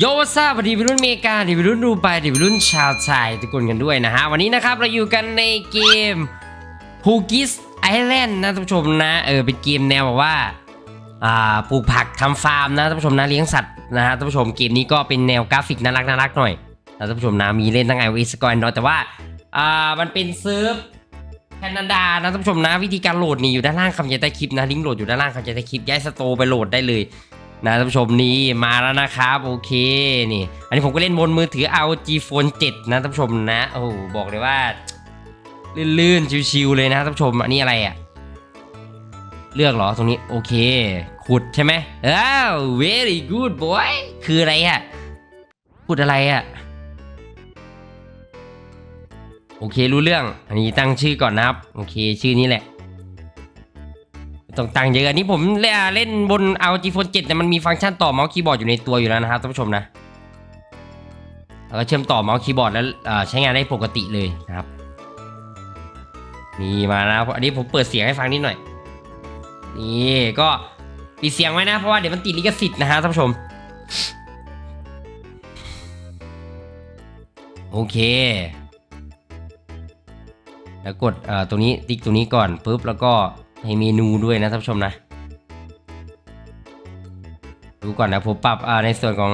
โยวัสดีดีวัยรุ่นเมกาดีวัยรุ่นดูไปดีวัยรุ่นชาวไทยทุกคนกันด้วยนะฮะ วันนี้นะครับเราอยู่กันในเกม h o o g i s Island นะท่านผู้ชมนะ เออเป็นเกมแนวแบบว่าอ่าปลูกผักทำฟาร์มนะท่านผู้ชมนะเลี้ยงสัตว์นะฮะท่านผู้ชมเกมนี้ก็เป็นแนวกราฟิกน่ารักน่ารักหน่อยนะท่านผู้ชมนะมีเล่นทั้งไอวีสกอยนอยแต่ว่าอ่ามันเป็นเซิร์ฟแคนาดานะท่านผู้ชมนะวิธีการโหลดนี่อยู่ด้านล่างคำใต้คลิปนะลิงก์โหลดอยู่ด้านล่างคำใต้คลิปย้ายสโตรไปโหลดได้เลย นะท่านผู้ชมนี่มาแล้วนะครับโอเคนี่อันนี้ผมก็เล่นบนมือถือ ROG Phone 7 นะท่านผู้ชมนะโอ้โหบอกเลยว่าลื่นๆชิวๆเลยนะท่านผู้ชมอันนี้อะไรอะ่ะเลือกเหรอตรงนี้โอเค ขุดใช่ไหมอ้าว very good boy คืออะไรอะ่ะขุดอะไรอะ่ะโอเครู้เรื่อง อันนี้ตั้งชื่อก่อนนะครับ โอเค ชื่อนี้แหละ ต้องตังเยอะอันนี้ผมเล่นเล่นบน ROG Phone 7เนี่มันมีฟังก์ชันต่อเมาส์คีย์บอร์ดอยู่ในตัวอยู่แล้วนะครับท่านผู้ชมนะแล้วก็เชื่อมต่อเมาส์คีย์บอร์ดแล้วใช้งานได้ปกติเลยนะครับนี่มาแล้วอันนี้ผมเปิดเสียงให้ฟังนิดหน่อยนี่ก็ปิดเสียงไว้นะเพราะว่าเดี๋ยวมันติดลิขสิทธิ์นะฮะท่านผู้ชมโอเค แล้วกดตรงนี้ติ๊กตรงนี้ก่อนปุ๊บแล้วก็ ให้เมนูด้วยนะท่านผู้ชมนะ ดูก่อนนะผมปรับในส่วนของ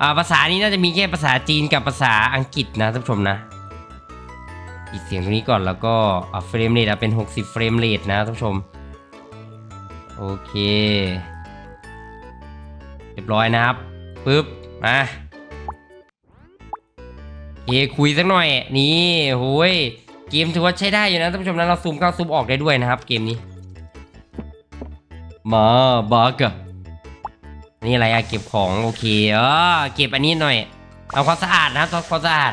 อภาษานี้น่าจะมีแค่ภาษาจีนกับภาษาอังกฤษนะท่านผู้ชมนะปิดเสียงตรงนี้ก่อนแล้วก็เฟรมเรทเป็น 60 เฟรมเรทนะท่านผู้ชม โอเค เรียบร้อยนะครับปุ๊บมาโอเคคุยสักหน่อย นี่โห้ยเกมถือว่าใช้ได้อยู่นะท่านผู้ชมนะเราซูมเข้าซูมออกได้ด้วยนะครับ เกมนี้ มาบักอะนี่อะไรอะเก็บของโอเคเออเก็บอันนี้หน่อย เอาความสะอาดนะทำความสะอาด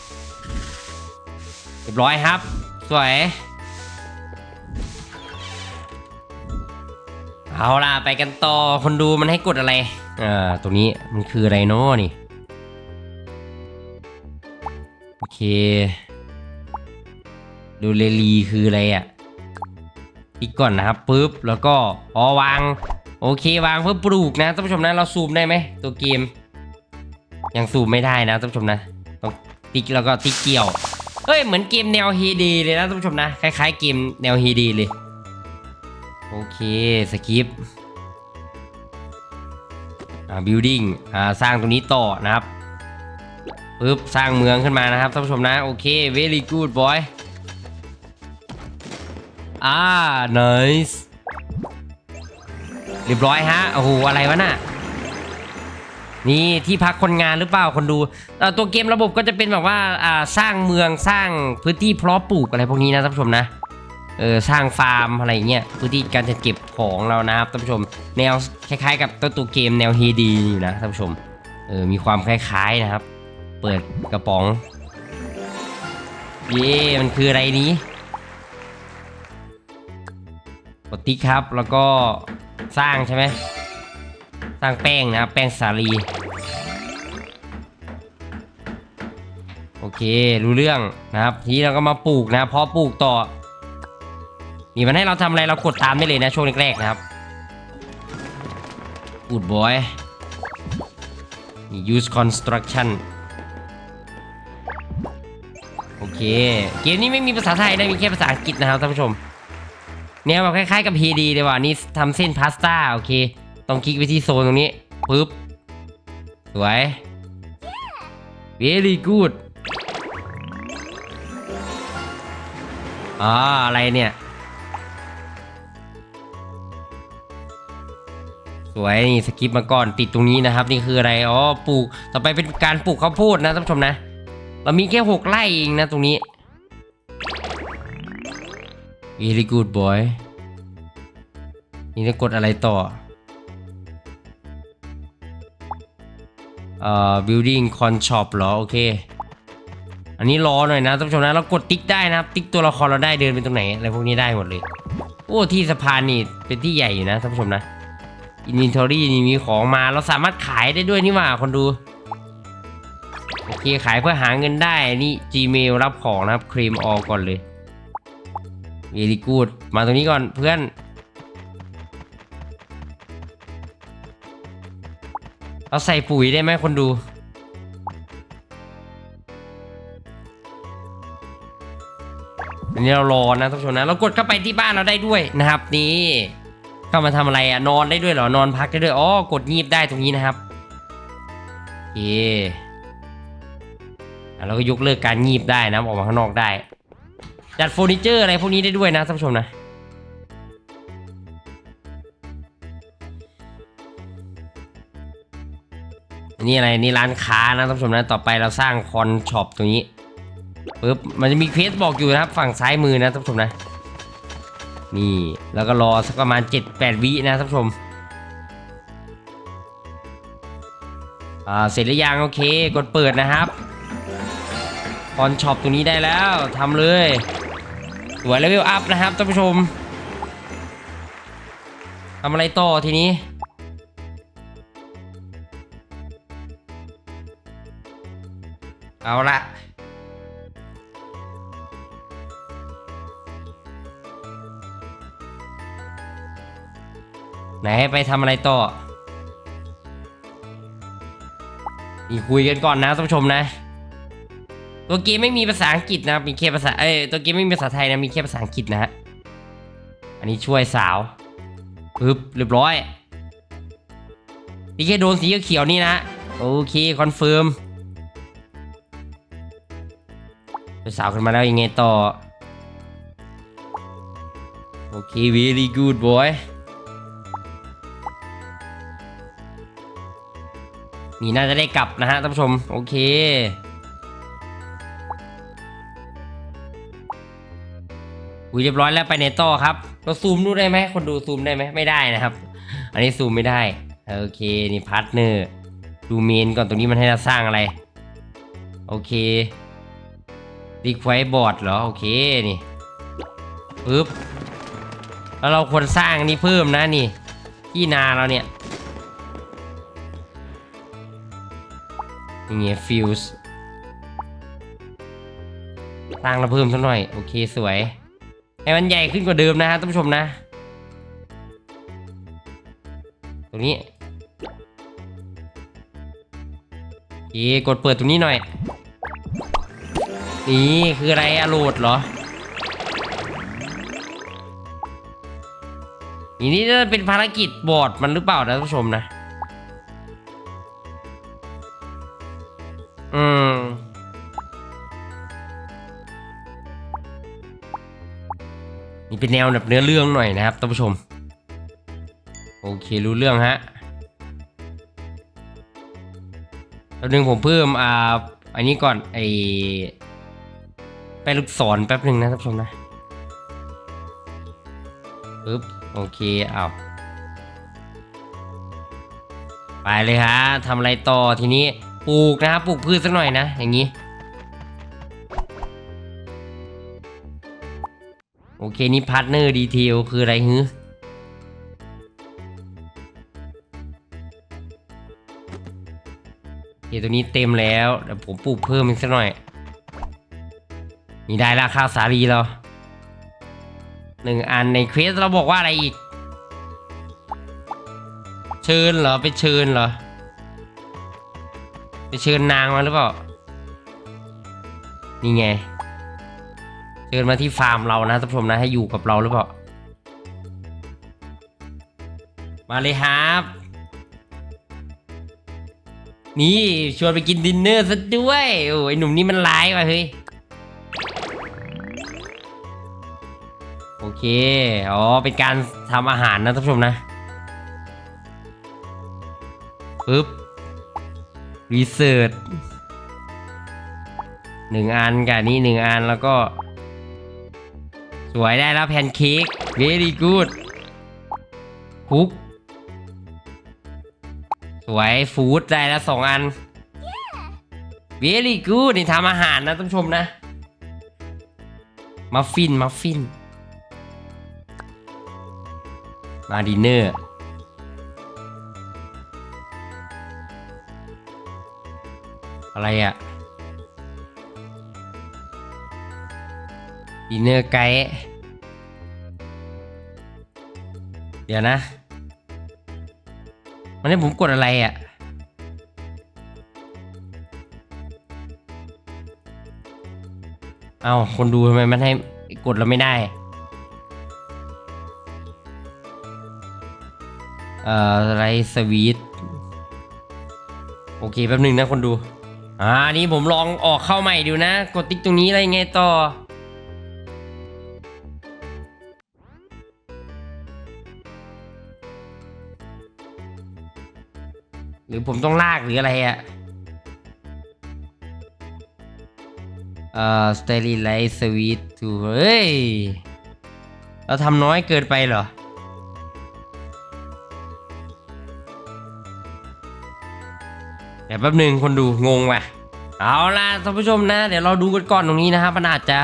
รียบร้อยครับ สวย เอาล่ะ ไปกันต่อ คนดูมันให้กดอะไร อ่า ตรงนี้มันคืออะไรเนาะนี่ โอเค ดูเลลีคืออะไรอะ่ะอีกก่อนนะครับปุ๊บ แล้วก็อ๋อวาง โอเควางเพื่อปลูกนะท่านผู้ชมนะเราซูมได้ไหมตัวเกม ยังซูมไม่ได้นะท่านผู้ชมนะต้องติ๊กแล้วก็ติ๊กเกี่ยว เอ้ยเหมือนเกมแนวเฮดีเลยนะท่านผู้ชมนะ คล้ายๆเกมแนวเฮดีเลย โอเคสกิปอ่า building อ่าสร้างตรงนี้ต่อนะครับปึ๊บสร้างเมืองขึ้นมานะครับท่านผู้ชมนะ โอเค very good boy อ่า nice เรียบร้อยฮะ โอ้โห อะไรวะน่ะ นี่ที่พักคนงานหรือเปล่าคนดูตัวเกมระบบก็จะเป็นแบบว่าอ่าสร้างเมืองสร้างพื้นที่เพาะปลูกอะไรพวกนี้นะท่านผู้ชมนะเออสร้างฟาร์มอะไรเงี้ยพื้นที่การจัดเก็บของเรานะครับท่านผู้ชม แนวคล้ายๆ กับตัวตัวเกมแนวเฮดีอยู่นะท่านผู้ชมเออมีความคล้ายๆนะครับ เปิดกระป๋องเย่มันคืออะไรนี้กดติ๊กครับแล้วก็สร้างใช่ไหม สร้างแป้งนะครับแป้งสาลี โอเครู้เรื่องนะครับ ทีนี้เราก็มาปลูกนะพาะปลูกต่อนี่มันให้เราทำอะไรเรากดตามได้เลยนะช่วงแรกๆนะครับ Good boy นี่ use construction โอเค เกมนี้ไม่มีภาษาไทยนะ มีแค่ภาษาอังกฤษนะครับท่านผู้ชมแนวแบบคล้ายๆกับ PD เลยว่ะนี่ทำเส้นพาสต้า โอเค ต้องคลิกไปที่โซนตรงนี้ปึ๊บสวย very good อ่าอะไรเนี่ย สวยนี่สกิปมาก่อนติดตรงนี้นะครับ นี่คืออะไรอ๋อปลูกต่อไปเป็นการปลูกข้าวโพดนะท่านผู้ชมนะ เรามีแค่หกไร่เองนะตรงนี้ very good boy นี่จะกดอะไรต่อ เอ่อ building con shop เหรอ โอเค อันนี้รอหน่อยนะท่านผู้ชมนะเรากดติ๊กได้นะครับ ติ๊กตัวละครเราได้เดินไปตรงไหนอะไรพวกนี้ได้หมดเลย โอ้ที่สะพานนี่เป็นที่ใหญ่อยู่นะท่านผู้ชมนะ inventory นี่มีของมาเราสามารถขายได้ด้วยนี่หว่าคนดูโอเคขายเพื่อหาเงินได้นี่ Gmail รับของนะครับครีมออก่อนเลย very good มาตรงนี้ก่อนเพื่อน เราใส่ปุ๋ยได้ไหมคนดู อันนี้เรารอนะท่านผู้ชมนะเรากดเข้าไปที่บ้านเราได้ด้วยนะครับนี่เข้ามาทำอะไรอะนอนได้ด้วยเหรอนอนพักได้ด้วยอ๋อกดงีบได้ตรงนี้นะครับอเอะเราก็ยกเลิกการงีบได้นะออกมาข้างนอกได้จัดเฟอร์นิเจอร์อะไรพวกนี้ได้ด้วยนะท่านผู้ชมนะ นี่อะไรนี่ร้านค้านะท่านผู้ชมนะต่อไปเราสร้างคอนช็อปตรงนี้ปึ๊บมันจะมีเควสบอกอยู่นะครับ ฝั่งซ้ายมือนะท่านผู้ชมนะ นี่แล้วก็รอสักประมาณ 7-8 วินะท่านผู้ชมอ่าเสร็จหรือยังโอเค กดเปิดนะครับคอนช็อปตรงนี้ได้แล้วทำเลยสวยเลเวลอัพนะครับท่านผู้ชมทำอะไรต่อทีนี้ เอาละไหนไปทำอะไรต่อนี่คุยกันก่อนนะท่านผู้ชมนะ ตัวเกมไม่มีภาษาอังกฤษนะ มีแค่ภาษา เอ้ย ตัวเกมไม่มีภาษาไทยนะ มีแค่ภาษาอังกฤษนะฮะ อันนี้ช่วยสาวปึ๊บเรียบร้อย นี่แค่โดนสีเขียวนี่นะ โอเค คอนเฟิร์ม ช่วยสาวขึ้นมาแล้วยังไงต่อ โอเค very good boy นี่น่าจะได้กลับนะฮะท่านผู้ชม โอเค อุ้ยเรียบร้อยแล้วไปไหนต่อครับ เราซูมดูได้ไหมคนดูซูมได้ไหมไม่ได้นะครับ อันนี้ซูมไม่ได้ โอเค นี่พาร์ทเนอร์ ดูเมนก่อนตรงนี้มันให้เราสร้างอะไร โอเค ดิกไว้บอร์ดเหรอ โอเค นี่ปึ๊บ แล้วเราควรสร้างนี่เพิ่มนะนี่ ที่นาเราเนี่ยนี่ไงฟิวส์สร้างเราเพิ่มสักหน่อย โอเคสวยให้มันใหญ่ขึ้นกว่าเดิมนะฮะท่านผู้ชมนะตรงนี้โอเคกดเปิดตรงนี้หน่อย นี่คืออะไรอะโหลดเหรอนี่นี่จะเป็นภารกิจบอร์ดมันหรือเปล่านะท่านผู้ชมนะ อืม นี่เป็นแนวแบบเนื้อเรื่องหน่อยนะครับท่านผู้ชม โอเครู้เรื่องฮะแล้วนึงผมเพิ่มอ่าอันนี้ก่อนไอ ไปลูกศรแป๊บหนึ่งนะท่านผู้ชมนะปึ๊บโอเคเอาไปเลยฮะทำอะไรต่อทีนี้ปลูกนะครับปลูกพืชสักหน่อยนะ อย่างนี้ โอเคนี่พาร์ทเนอร์ดีเทลคืออะไรฮึโอเคตัวนี้เต็มแล้วเดี๋ยวผมปลูกเพิ่มอีกสักหน่อย นี่ได้ละข้าสาลีเราหนึ่งอันในเควสเราบอกว่าอะไรอีก เชิญเหรอไปเชิญเหรอ ไปเชิญนางมาหรือเปล่า นี่ไง เชิญมาที่ฟาร์มเรานะท่านผู้ชมนะให้อยู่กับเราหรือเปล่า มาเลยครับ นี่ชวนไปกินดินเนอร์ซะด้วย โอ้ยหนุ่มนี่มันร้ายว่ะเฮ้ย เค อ๋อ เป็นการทำอาหารนะท่านผู้ชมนะปึ๊บรีเสิร์ชหนึ่งอันกับนนี้หนึ่งอันแล้วก็ สวยได้แล้วแพนเค้ก very good คุกสวยฟู้ดได้แล้วสองอัน very good นี่ทำอาหารนะท่านผู้ชมนะ มัฟฟิน มัฟฟิน มาดินเนอร์อะไรอะดินเนอร์ไกด์เดี๋ยวนะ มันให้ผมกดอะไรอะเอาคนดูทำไมมันให้กดแล้วไม่ได้ เอ่อไรสวีทโอเคแป๊บหนึ่งนะคนดู อ่านี่ผมลองออกเข้าใหม่ดูนะ กดติ๊กตรงนี้อะไรไงต่อ หรือผมต้องลากหรืออะไรอะเอ่อสเตอริไลท์สวีททูเฮ้ย เราทำน้อยเกินไปเหรอ แป๊บหนึ่งคนดูงงว่ะเอาล่ะท่านผู้ชมนะ เดี๋ยวเราดูกันก่อนตรงนี้นะครับมันอาจจะ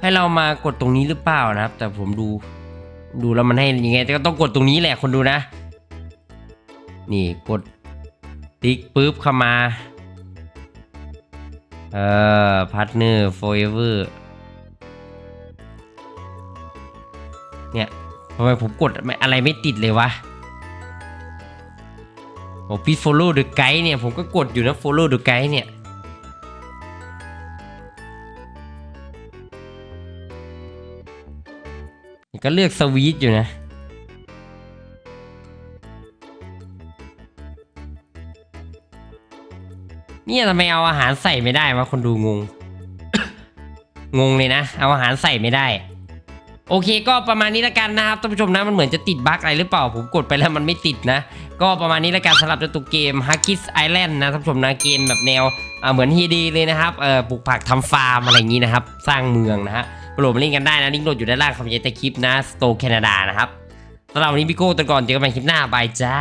ให้เรามากดตรงนี้หรือเปล่านะครับ แต่ผมดู ดูแล้วมันให้ยังไงก็ต้องกดตรงนี้แหละคนดูนะ นี่กดติ๊กปุ๊บเข้ามาเออพาร์ทเนอร์ forever เนี่ยทำไมผมกดอะไรไม่ติดเลยวะ โอ้พี่ follow the guide เนี่ย ผมก็กดอยู่นะ follow the guide เนี่ย ก็เลือกสวีทอยู่นะ เนี่ยทำไมเอาอาหารใส่ไม่ได้วะคนดูงง งงเลยนะ เอาอาหารใส่ไม่ได้ โอเคก็ประมาณนี้ละกันนะครับท่านผู้ชมนะมันเหมือนจะติดบั๊กอะไรหรือเปล่าผมกดไปแล้วมันไม่ติดนะ ก็ประมาณนี้ละกันสำหรับจตัวเกม h a c k i s Island นะท่านผู้ชมนะเกมแบบแนวเหมือนฮีดีเลยนะครับปลูกผักทำฟาร์มอะไรอย่างนี้นะครับ สร้างเมืองนะฮะโหลดมาเล่นกันได้นะลิงก์โหลดอยู่ด้านล่างคอมเมนต์คลิปนะสโตแคนาดานะครับสำหรับวันนี้พี่โก้ตัวก่อนเจอกันใหม่คลิปหน้าบายจ้า